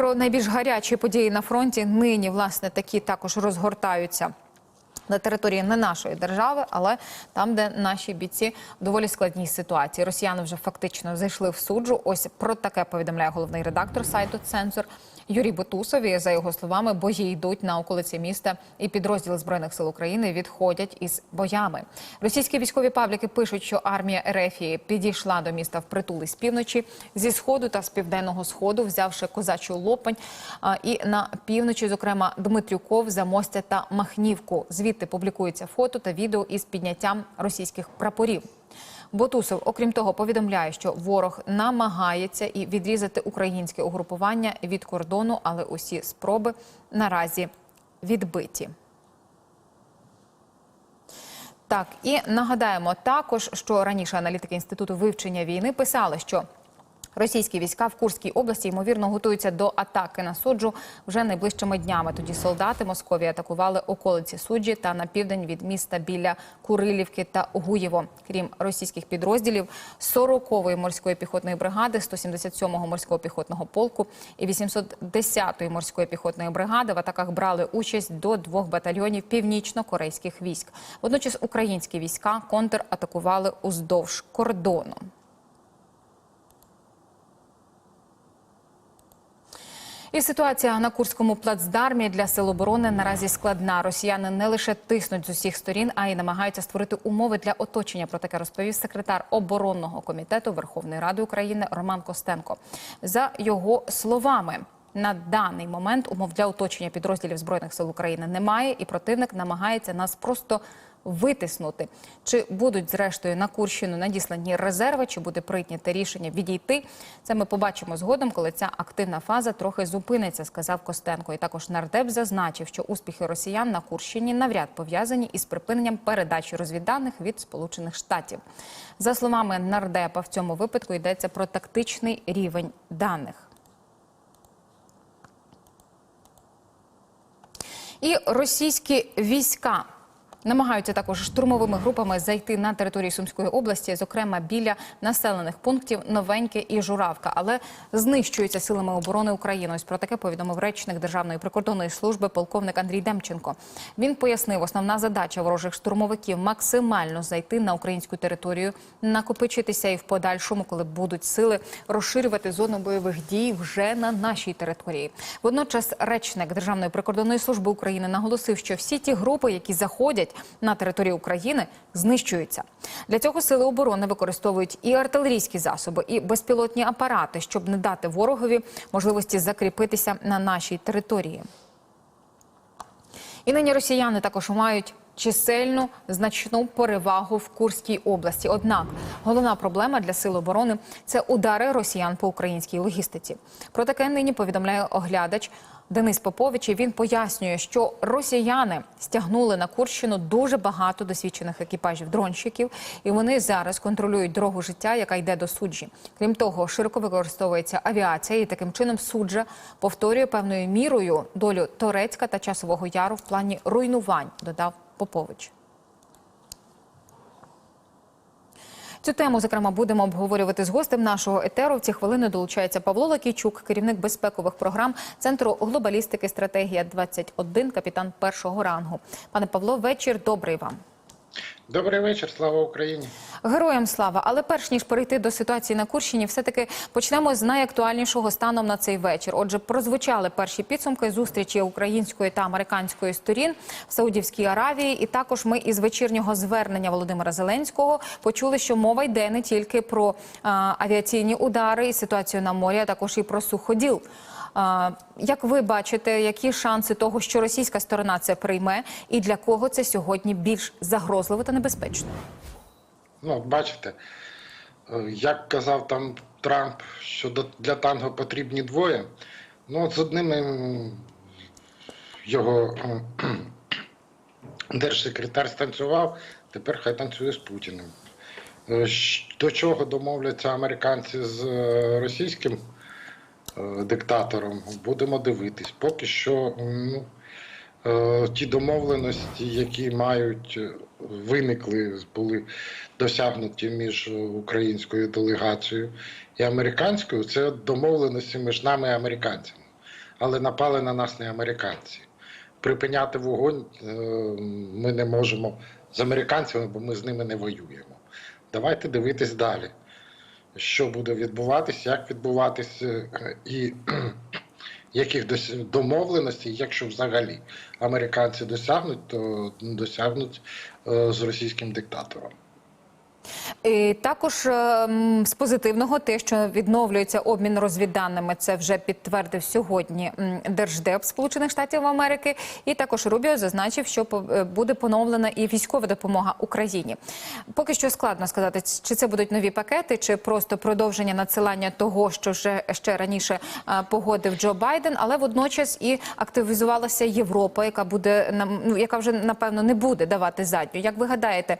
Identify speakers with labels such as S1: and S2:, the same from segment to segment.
S1: про найбільш гарячі події на фронті нині власне такі також розгортаються. На території не нашої держави, але там, де наші бійці в доволі складній ситуації. Росіяни вже фактично зайшли в суджу. Ось про таке повідомляє головний редактор сайту Цензор Юрій Бутусов. І, за його словами, бої йдуть на околиці міста, і підрозділи збройних сил України відходять із боями. Російські військові пабліки пишуть, що армія Ерефії підійшла до міста впритул із півночі, зі сходу та з південного сходу, взявши козачу лопань. І на півночі, зокрема, Дмитрюков, Замостя та Махнівку. Звідти публікуються фото та відео із підняттям російських прапорів. Ботусов, окрім того, повідомляє, що ворог намагається і відрізати українське угрупування від кордону, але усі спроби наразі відбиті. Так, і нагадаємо також, що раніше аналітики інституту вивчення війни писали, що російські війська в Курській області ймовірно готуються до атаки на суджу вже найближчими днями. Тоді солдати Московії атакували околиці суджі та на південь від міста біля Курилівки та Гуєво. Крім російських підрозділів 40-ї морської піхотної бригади, 177-го морського піхотного полку і 810-ї морської піхотної бригади в атаках брали участь до двох батальйонів північно-корейських військ. Водночас українські війська контратакували уздовж кордону. І ситуація на Курському плацдармі для сил оборони наразі складна. Росіяни не лише тиснуть з усіх сторін, а й намагаються створити умови для оточення. Про таке розповів секретар оборонного комітету Верховної Ради України Роман Костенко. За його словами. На даний момент умов для оточення підрозділів збройних сил України немає, і противник намагається нас просто витиснути. Чи будуть зрештою на Курщину надіслані резерви, чи буде прийнято рішення відійти? Це ми побачимо згодом, коли ця активна фаза трохи зупиниться, сказав Костенко. І також нардеп зазначив, що успіхи росіян на Курщині навряд пов'язані із припиненням передачі розвідданих від Сполучених Штатів. За словами нардепа, в цьому випадку йдеться про тактичний рівень даних. І російські війська намагаються також штурмовими групами зайти на територію Сумської області, зокрема біля населених пунктів Новеньке і Журавка, але знищуються силами оборони України. Ось про таке повідомив речник Державної прикордонної служби полковник Андрій Демченко. Він пояснив, основна задача ворожих штурмовиків максимально зайти на українську територію, накопичитися і в подальшому, коли будуть сили, розширювати зону бойових дій вже на нашій території. Водночас, речник Державної прикордонної служби України наголосив, що всі ті групи, які заходять на територію України, знищуються. Для цього сили оборони використовують і артилерійські засоби, і безпілотні апарати, щоб не дати ворогові можливості закріпитися на нашій території. І нині росіяни також мають чисельну значну перевагу в Курській області. Однак головна проблема для сил оборони це удари росіян по українській логістиці. Про таке нині повідомляє оглядач. Денис Попович і він пояснює, що росіяни стягнули на Курщину дуже багато досвідчених екіпажів дронщиків, і вони зараз контролюють дорогу життя, яка йде до суджі. Крім того, широко використовується авіація, і таким чином суджа повторює певною мірою долю Торецька та Часового Яру в плані руйнувань. Додав Попович. Цю тему, зокрема, будемо обговорювати з гостем нашого етеру. В ці хвилини долучається Павло Лакійчук, керівник безпекових програм Центру глобалістики стратегія 21 капітан першого рангу. Пане Павло, вечір добрий вам.
S2: Добрий вечір, слава Україні.
S1: Героям слава, але перш ніж перейти до ситуації на Курщині, все таки почнемо з найактуальнішого станом на цей вечір. Отже, прозвучали перші підсумки зустрічі української та американської сторін в Саудівській Аравії. І також ми із вечірнього звернення Володимира Зеленського почули, що мова йде не тільки про а, авіаційні удари і ситуацію на морі, а також і про суходіл. Як ви бачите, які шанси того, що російська сторона це прийме, і для кого це сьогодні більш загрозливо та небезпечно?
S2: Ну, бачите, е, як казав там Трамп, що для танго потрібні двоє. Ну, от з одним його держсекретар станцював, тепер хай танцює з Путіним. Е, До чого домовляться американці з е, російським диктатором, будемо дивитись. Поки що ну, е, ті домовленості, які мають е, виникли, були досягнуті між е, українською делегацією і американською, це домовленості між нами і американцями. але напали на нас не американці. Припиняти вогонь е, ми не можемо з американцями, бо ми з ними не воюємо. Давайте дивитись далі, що буде відбуватись, як відбуватись е, і яких домовленостей, якщо взагалі американці досягнуть, то досягнуть е, з російським диктатором.
S1: І також е, з позитивного, те, що відновлюється обмін розвідданими, це вже підтвердив сьогодні держдеп Сполучених Штатів Америки. І також Рубіо зазначив, що е, буде поновлена і військова допомога Україні. Поки що складно сказати, чи це будуть нові пакети, чи просто продовження надсилання того, що вже ще раніше е, погодив Джо Байден, але водночас і активізувалася Європа, яка буде ну, яка вже напевно не буде давати задню. Як ви гадаєте,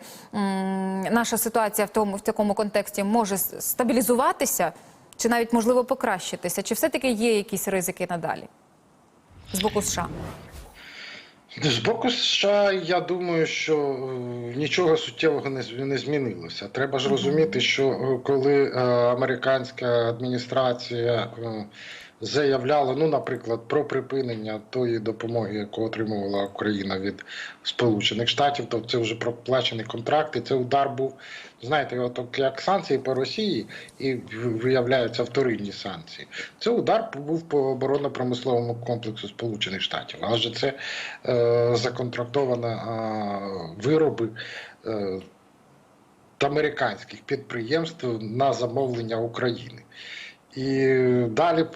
S1: наша ситуація в тому в такому контексті може стабілізуватися, чи навіть можливо покращитися? Чи все-таки є якісь ризики надалі з боку США?
S2: З боку США, я думаю, що е, нічого суттєвого не, не змінилося. Треба ж розуміти, що е, коли е, американська адміністрація заявляла, ну, наприклад, про припинення тої допомоги, яку отримувала Україна від Сполучених Штатів, то це вже проплачені контракти. Це удар був, знаєте, от як санкції по Росії і виявляються вторинні санкції. Це удар був по оборонно-промисловому комплексу Сполучених Штатів. Адже це е, законтрактовані е, вироби. Е, американських підприємств на замовлення України. І далі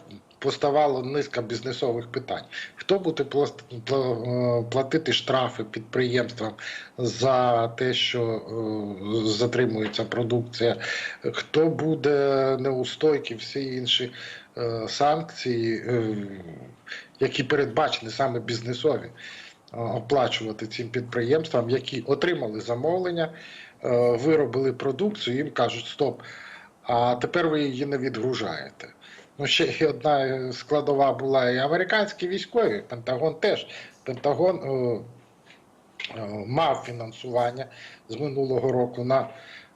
S2: поставала низка бізнесових питань. Хто буде е, платити штрафи підприємствам за те, що е, затримується продукція? Хто буде неустойки, всі інші е, санкції, які передбачені саме бізнесові, оплачувати цим підприємствам, які отримали замовлення, виробили продукцію, їм кажуть, стоп, а тепер ви її не відгружаєте. Ну, ще й одна складова була і американські військові, Пентагон теж. Пентагон е, е, мав фінансування з минулого року на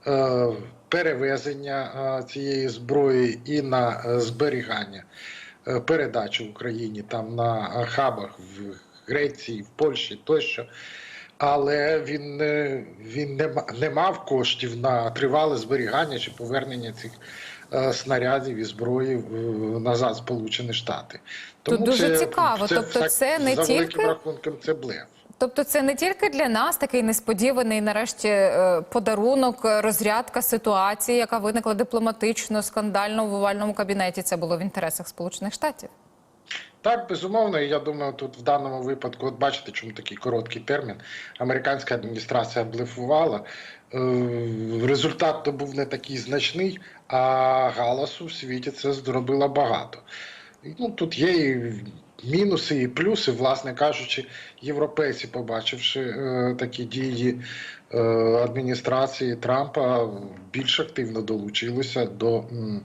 S2: е, перевезення е, цієї зброї і на е, зберігання, е, передачу Україні там на е, хабах в Греції, в Польщі тощо. Але він він не, не мав коштів на тривале зберігання чи повернення цих е, снарядів і зброї назад в Сполучені Штати.
S1: Тут дуже цікаво. Тобто
S2: так,
S1: це не
S2: за
S1: тільки-
S2: великим рахунком це блеф.
S1: Тобто, це не тільки для нас такий несподіваний, нарешті, е, подарунок, е, розрядка ситуації, яка виникла дипломатично, скандально в овальному кабінеті. Це було в інтересах Сполучених Штатів.
S2: Так, безумовно, я думаю, тут в даному випадку, от бачите, чому такий короткий термін. Американська адміністрація блефувала. Е, Результат то був не такий значний, а галасу в світі це зробило багато. Ну, тут є і мінуси, і плюси, власне кажучи, європейці, побачивши е, такі дії е, адміністрації Трампа, більш активно долучилися до. м,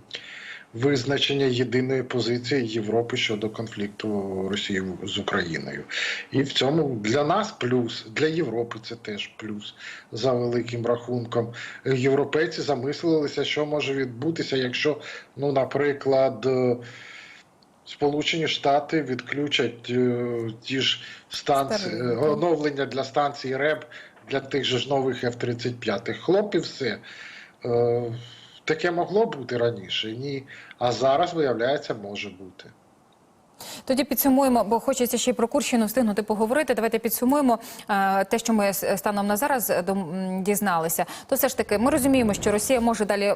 S2: визначення єдиної позиції Європи щодо конфлікту Росії з Україною. І в цьому для нас плюс, для Європи це теж плюс за великим рахунком. Європейці замислилися, що може відбутися, якщо, ну, наприклад, е, Сполучені Штати відключать е, ті ж станції е, оновлення для станції РЕБ для тих же ж нових F-35. Хлоп і все. Е, Таке могло бути раніше, ні. А зараз, виявляється, може бути.
S1: Тоді підсумуємо, бо хочеться ще й про Курщину встигнути поговорити. Давайте підсумуємо е, те, що ми станом на зараз е, дізналися. То все ж таки, ми розуміємо, що Росія може далі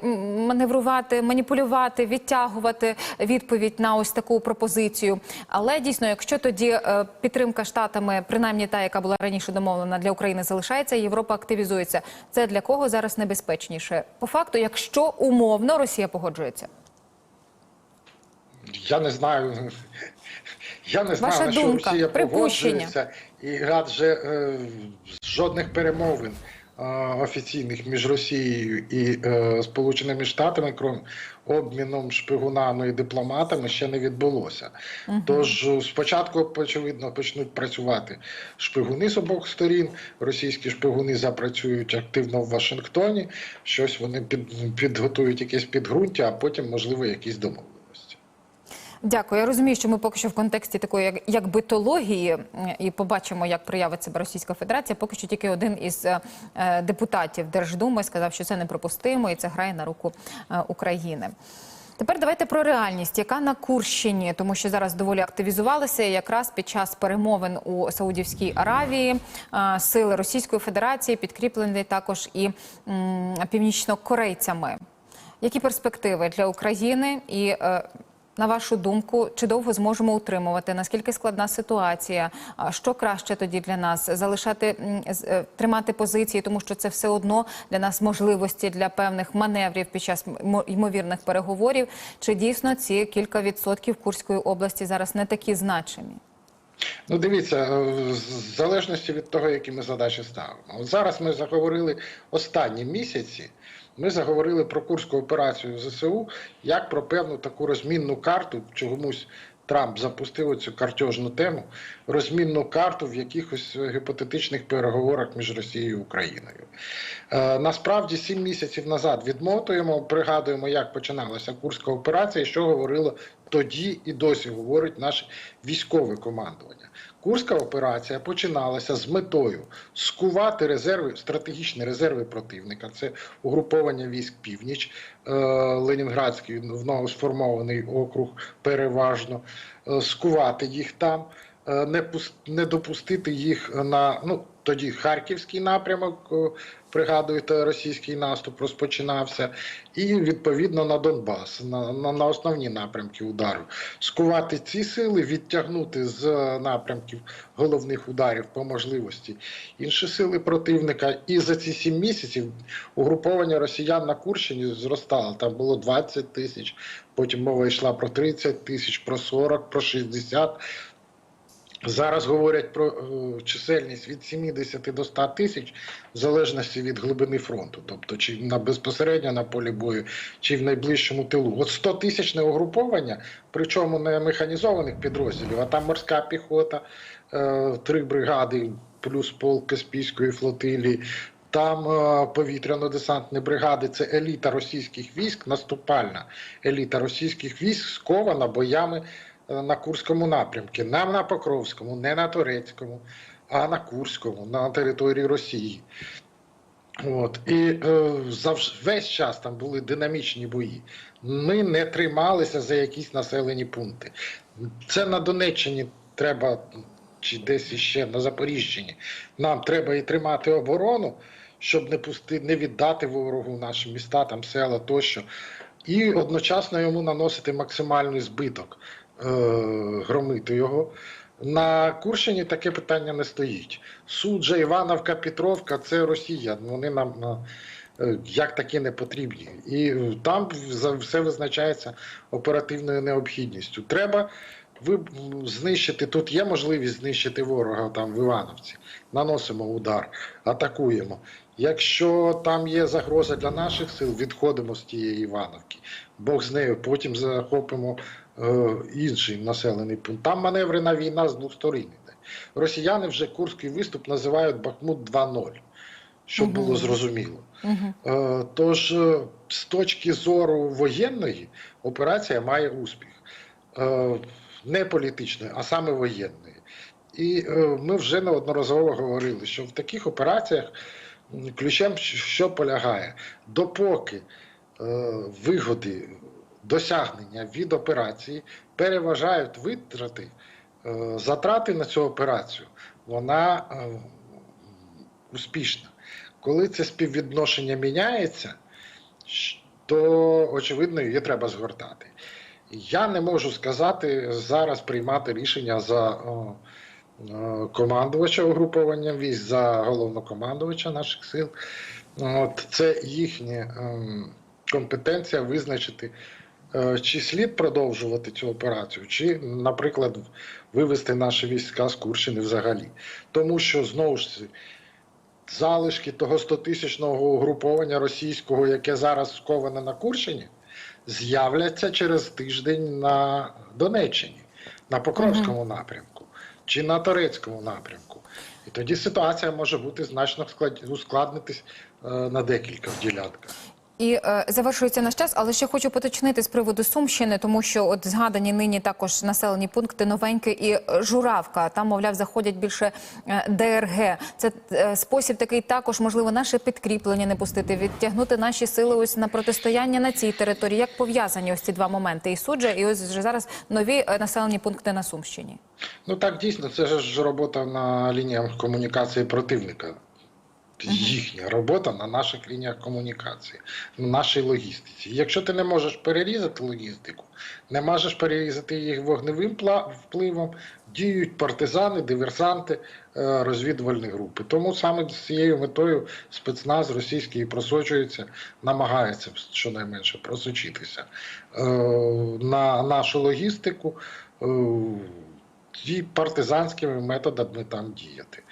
S1: маневрувати, маніпулювати, відтягувати відповідь на ось таку пропозицію. Але дійсно, якщо тоді е, підтримка штатами, принаймні та, яка була раніше домовлена для України, залишається, Європа активізується. Це для кого зараз небезпечніше? По факту, якщо умовно Росія погоджується.
S2: Я не знаю. Я не знаю,
S1: Ваша
S2: на що
S1: думка,
S2: Росія погоджується, і адже е, жодних перемовин е, офіційних між Росією і е, Сполученими Штатами, крім обміном шпигунами і дипломатами, ще не відбулося. Тож е, спочатку, очевидно, почнуть працювати шпигуни з обох сторін. Російські шпигуни запрацюють активно в Вашингтоні. Щось вони під, підготують якесь підґрунтя, а потім, можливо, якісь домовленості.
S1: Дякую. Я розумію, що ми поки що в контексті такої як, як битології і побачимо, як проявить себе Російська Федерація. Поки що тільки один із е, е, депутатів Держдуми сказав, що це неприпустимо і це грає на руку е, України. Тепер давайте про реальність, яка на Курщині, тому що зараз доволі активізувалися і якраз під час перемовин у Саудівській Аравії е, сили Російської Федерації підкріплені також і м, північнокорейцями. Які перспективи для України і е, на вашу думку, чи довго зможемо утримувати? Наскільки складна ситуація? Що краще тоді для нас залишати е, тримати позиції, тому що це все одно для нас можливості для певних маневрів під час ймовірних переговорів? Чи дійсно ці кілька відсотків Курської області зараз не такі значимі?
S2: Ну, дивіться, е, в залежності від того, які ми задачі ставимо. От зараз ми заговорили останні місяці. Ми заговорили про Курську операцію ЗСУ як про певну таку розмінну карту. Чомусь Трамп запустив цю картежну тему, розмінну карту в якихось гіпотетичних переговорах між Росією і Україною. Е, насправді, сім місяців назад відмотуємо, пригадуємо, як починалася Курська операція, що говорило тоді і досі говорить наше військове командування. Курська операція починалася з метою скувати резерви, стратегічні резерви противника. Це угруповання військ північ, е, Ленінградський в новосформований округ, переважно, е, скувати їх там, е, не не допустити їх на ну тоді Харківський напрямок. Пригадуєте, російський наступ розпочинався, і відповідно на Донбас, на, на, на основні напрямки удару. Скувати ці сили, відтягнути з напрямків головних ударів по можливості інші сили противника. І за ці сім місяців угруповання росіян на Курщині зростало. Там було 20 тисяч, потім мова йшла про 30 тисяч, про 40, про 60. Зараз говорять про е, чисельність від 70 до 100 тисяч, в залежності від глибини фронту, тобто чи на безпосередньо на полі бою, чи в найближчому тилу. От 100 тисячне угруповання, причому не механізованих підрозділів, а там морська піхота, е, три бригади, плюс полк Каспійської флотилії. Там е, повітряно-десантні бригади це еліта російських військ, наступальна еліта російських військ скована боями на Курському напрямку. Не на Покровському, не на Турецькому, а на Курському, на території Росії. От. І е, завж, весь час там були динамічні бої. Ми не трималися за якісь населені пункти. Це на Донеччині треба, чи десь іще на Запоріжчині. Нам треба і тримати оборону, щоб не пусти, не віддати ворогу наші міста, там села тощо. І одночасно йому наносити максимальний збиток, е, громити його. На Курщині таке питання не стоїть. Суджа, Івановка, Петровка це Росія. Вони нам е, як такі не потрібні. І е, там все визначається оперативною необхідністю. Треба знищити. Тут є можливість знищити ворога там в Івановці. Наносимо удар, атакуємо. Якщо там є загроза для наших сил, відходимо з тієї Івановки. Бог з нею, потім захопимо е, інший населений пункт. Там маневрена війна з двох сторін. Росіяни вже Курський виступ називають Бахмут 2.0, щоб було зрозуміло. Е, Тож, е, з точки зору воєнної, операція має успіх. Е, Не політичної, а саме воєнної. І е, ми вже неодноразово говорили, що в таких операціях ключем що полягає, допоки е, вигоди досягнення від операції переважають витрати, е, затрати на цю операцію, вона е, успішна. Коли це співвідношення міняється, то очевидно її треба згортати. Я не можу сказати зараз приймати рішення за о, командувача угруповання військ, за головнокомандувача наших сил. От це їхня ем, компетенція визначити, е, чи слід продовжувати цю операцію, чи, наприклад, вивести наші війська з Курщини взагалі. Тому що знову ж залишки того 100-тисячного угруповання російського, яке зараз сковане на Курщині, з'являться через тиждень на Донеччині, на Покровському напрямку чи на Торецькому напрямку. І тоді ситуація може бути значно ускладнитись е, на декілька ділянках.
S1: І е, завершується наш час, але ще хочу поточнити з приводу Сумщини, тому що от згадані нині також населені пункти Новеньке і е, Журавка. Там, мовляв, заходять більше е, ДРГ. Це е, спосіб такий також, можливо, наше підкріплення не пустити, відтягнути наші сили ось на протистояння на цій території. Як пов'язані ось ці два моменти? І суджа, і ось вже зараз нові е, населені пункти на Сумщині.
S2: Ну так дійсно, це ж робота на лініях комунікації противника. Їхня робота на наших лініях комунікації, на нашій логістиці. Якщо ти не можеш перерізати логістику, не можеш перерізати їх вогневим впливом, діють партизани, диверсанти, е, розвідувальні групи. Тому саме з цією метою спецназ російський просочується, намагається щонайменше просочитися е, на нашу логістику. е, і партизанськими методами там діяти.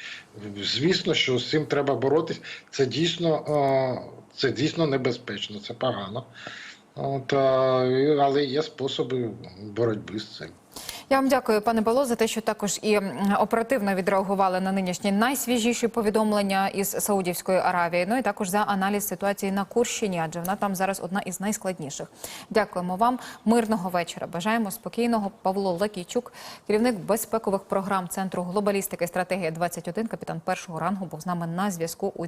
S2: Звісно, що з цим треба боротись. Це дійсно, е, це дійсно небезпечно, це погано. От, е, але є способи боротьби з цим.
S1: Я вам дякую, пане Павло, за те, що також і оперативно відреагували на нинішні найсвіжіші повідомлення із Саудівської Аравії. Ну і також за аналіз ситуації на Курщині, адже вона там зараз одна із найскладніших. Дякуємо вам. Мирного вечора. Бажаємо спокійного. Павло Лакійчук, керівник безпекових програм Центру глобалістики і стратегія 21 капітан першого рангу, був з нами на зв'язку у